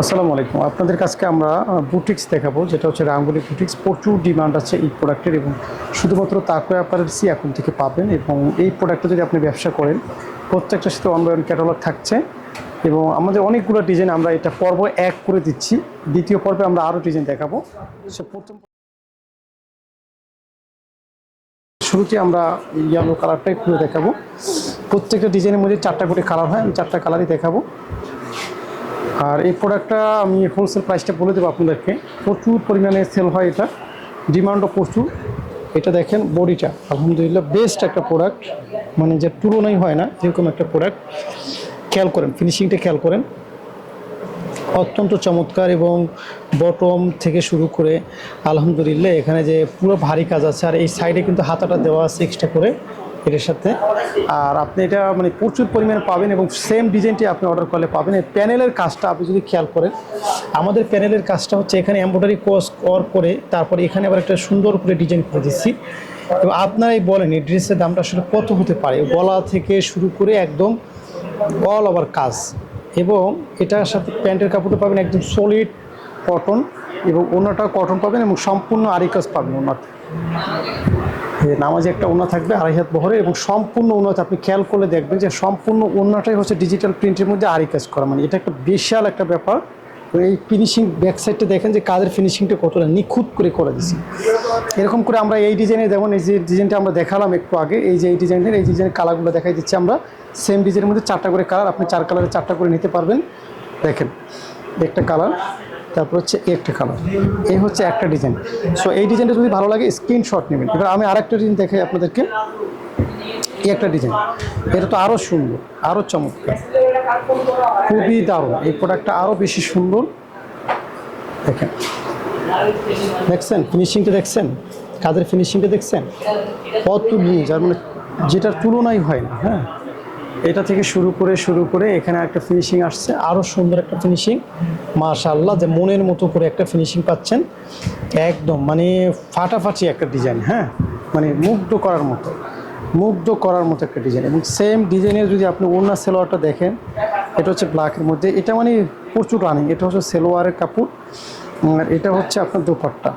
আসসালামু আলাইকুম। আপনাদের কাছকে আমরা বুটিক্স দেখাবো, যেটা হচ্ছে রাঙ্গুলি বুটিক্স প্রচুর ডিমান্ড আছে এই প্রোডাক্টের এবং শুধুমাত্র তাকুয়া অ্যাপারেলসই এখন থেকে পাবেন এবং এই প্রোডাক্টটা যদি আপনি ব্যবসা করেন, প্রত্যেকটার সাথে অন ক্যাটালগ থাকছে এবং আমাদের অনেকগুলো ডিজাইন আমরা এটা পর্ব এক করে দিচ্ছি। দ্বিতীয় পর্বে আমরা আরও ডিজাইন দেখাবো। সো প্রথম শুরুতে আমরা ইয়েলো কালারটাই খুলে দেখাবো। প্রত্যেকটা ডিজাইনের মধ্যে চারটা করে কালার হয়, আমি চারটা কালারই দেখাবো। আর এই প্রোডাক্টটা আমি হোলসেল প্রাইসটা বলে দেবো আপনাদেরকে। প্রচুর পরিমাণে সেল হয় এটা। ডিমান্ডও প্রচুর। এটা দেখেন বডিটা আলহামদুলিল্লাহ বেস্ট একটা প্রোডাক্ট মানে যে তুলনাই হয় না এরকম একটা প্রোডাক্ট খেয়াল করেন ফিনিশিংটা খেয়াল করেন। অত্যন্ত চমৎকার এবং বটম থেকে শুরু করে আলহামদুলিল্লাহ এখানে যে পুরো ভারী কাজ আছে। আর এই সাইডে কিন্তু হাতাটা দেওয়া আছে এক্সট্রা করে। এটার সাথে। আর আপনি এটা মানে প্রচুর পরিমাণে পাবেন এবং সেম ডিজাইনটি আপনি অর্ডার করলে পাবেন। এই প্যানেলের কাজটা আপনি যদি খেয়াল করেন, আমাদের প্যানেলের কাজটা হচ্ছে এখানে এম্ব্রয়ডারি কোর্স কর করে তারপরে এখানে আবার একটা সুন্দর করে ডিজাইন করে দিচ্ছি। এবং আপনারাই বলেন এই ড্রেসের দামটা আসলে কত হতে পারে। গলা থেকে শুরু করে একদম অল ওভার কাজ। এবং এটার সাথে প্যান্টের কাপড়টা পাবেন একদম সলিড কটন এবং ওনাটা কটন পাবেন এবং সম্পূর্ণ আরি কাজ পাবেন ওনাতে। যে নামাজে একটা ওনা থাকবে আড়াই হাত বহরে এবং সম্পূর্ণ ওনাতে আপনি খেয়াল করলে দেখবেন যে সম্পূর্ণ ওনাটাই হচ্ছে ডিজিটাল প্রিন্টের মধ্যে আরি কাজ করা। মানে এটা একটা বিশাল একটা ব্যাপার। এই ফিনিশিং ব্যাক সাইডটা দেখেন যে কাজের ফিনিশিংটা কতটা নিখুঁত করে করে দিছি এরকম করে আমরা এই ডিজাইনে যেমন এই যে ডিজাইনটা আমরা দেখালাম একটু আগে, এই যে এই ডিজাইনের এই ডিজাইনের কালারগুলো দেখাই দিচ্ছি আমরা। সেম ডিজাইনের মধ্যে চারটা করে কালার আপনি চার কালারে চারটা করে নিতে পারবেন। দেখেন, একটা কালার তারপর হচ্ছে একটা কালার এই হচ্ছে একটা ডিজাইন সো এই ডিজাইনটা যদি ভালো লাগে স্ক্রিনশট নেবেন। এবার আমি আরেকটা ডিজাইন দেখাই আপনাদেরকে। এই একটা ডিজাইন এটা তো আরও সুন্দর আরও চমৎকার। খুবই দারুণ। এই প্রোডাক্টটা আরও বেশি সুন্দর। দেখেন। দেখছেন? ফিনিশিংটা দেখছেন? কাদের ফিনিশিংটা দেখছেন? কত নিয়ে যার মানে যেটার তুলনাই হয় না হ্যাঁ? এটা থেকে শুরু করে শুরু করে এখানে একটা ফিনিশিং আসছে। আরও সুন্দর একটা ফিনিশিং মাশাআল্লাহ, যে মনের মতো করে একটা ফিনিশিং পাচ্ছেন। একদম মানে ফাটাফাটি একটা ডিজাইন হ্যাঁ? মানে মুগ্ধ করার মতো, মুগ্ধ করার মতো একটা ডিজাইন এবং সেম ডিজাইনের যদি আপনি অন্য সেলোয়ারটা দেখেন, এটা হচ্ছে ব্ল্যাকের মধ্যে। এটা মানে প্রচুর রানিং এটা হচ্ছে সেলোয়ারের কাপড়। আর এটা হচ্ছে আপনার দোপাট্টা।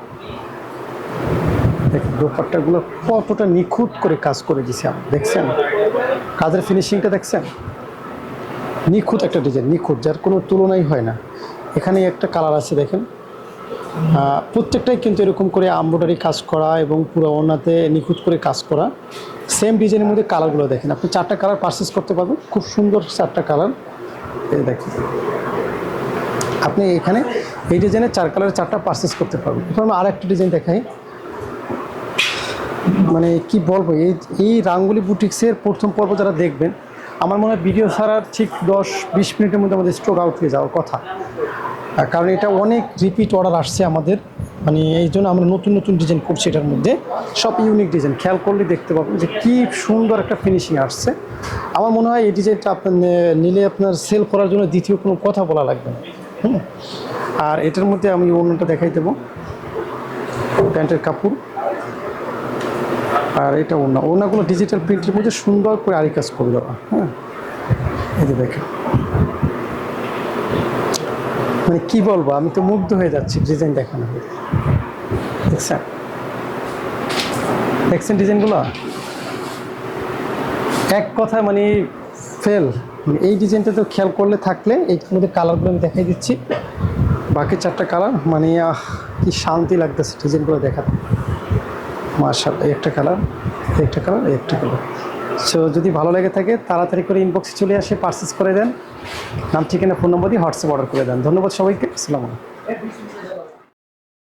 দেখুন দোপাট্টাগুলো কতটা নিখুঁত করে কাজ করে দিছে আমি দেখছেন? কাজের ফিনিশিংটা দেখছেন? নিখুঁত একটা ডিজাইন নিখুঁত, যার কোনো তুলনাই হয় না। এখানে একটা কালার আছে, দেখেন। প্রত্যেকটাই কিন্তু এরকম করে এমব্রয়ডারি কাজ করা এবং পুরো ওনাতে নিখুঁত করে কাজ করা। সেম ডিজাইনের মধ্যে কালারগুলো দেখেন। আপনি চারটা কালার পারচেস করতে পারবেন। খুব সুন্দর চারটা কালার এই দেখেন। আপনি এখানে এই ডিজাইনের চার কালারের চারটা পারচেস করতে পারবেন। এরপর আমি আর একটা ডিজাইন দেখাই। মানে কি বলব, এই এই রাঙ্গুলি বুটিক্সের প্রথম পর্ব যারা দেখবেন, আমার মনে হয় ভিডিও ছাড়ার ঠিক দশ বিশ মিনিটের মধ্যে আমাদের স্ট্রোক আউট হয়ে যাওয়ার কথা। কারণ এটা অনেক রিপিট অর্ডার আসছে আমাদের মানে এই জন্য আমরা নতুন নতুন ডিজাইন করছি এটার মধ্যে। সব ইউনিক ডিজাইন খেয়াল করলে দেখতে পাবেন যে কী সুন্দর একটা ফিনিশিং আসছে। আমার মনে হয় এই ডিজাইনটা আপনার নিলে আপনার সেল করার জন্য দ্বিতীয় কোনো কথা বলা লাগবে না। হুম? আর এটার মধ্যে আমি অন্যটা দেখাই দেবো। প্যান্টের কাপড়। আর এটা ওনা ওনাগুলো ডিজিটাল প্রিন্টের মধ্যে সুন্দর করে আরি কাজ করে দেওয়া হ্যাঁ? এই যে মানে কি বলব, আমি তো মুগ্ধ হয়ে যাচ্ছি ডিজাইন দেখানো দেখছেন? দেখছেন ডিজাইনগুলো? এক কথায় মানে ফেল মানে এই ডিজাইনটা তো খেয়াল করলে থাকলে এই মধ্যে কালারগুলো আমি দেখাই দিচ্ছি। বাকি চারটা কালার মানে কি শান্তি লাগতেছে ডিজাইনগুলো দেখাতে। মার্শাল একটা কালার একটা কালার একটা কালার। সো যদি ভালো লেগে থাকে, তাড়াতাড়ি করে ইনবক্সে চলে আসে পারচেস করে দেন। নাম, ঠিকানা ফোন নম্বর দিয়ে হোয়াটসঅ্যাপ অর্ডার করে দেন। ধন্যবাদ সবাইকে, আসসালামু আলাইকুম।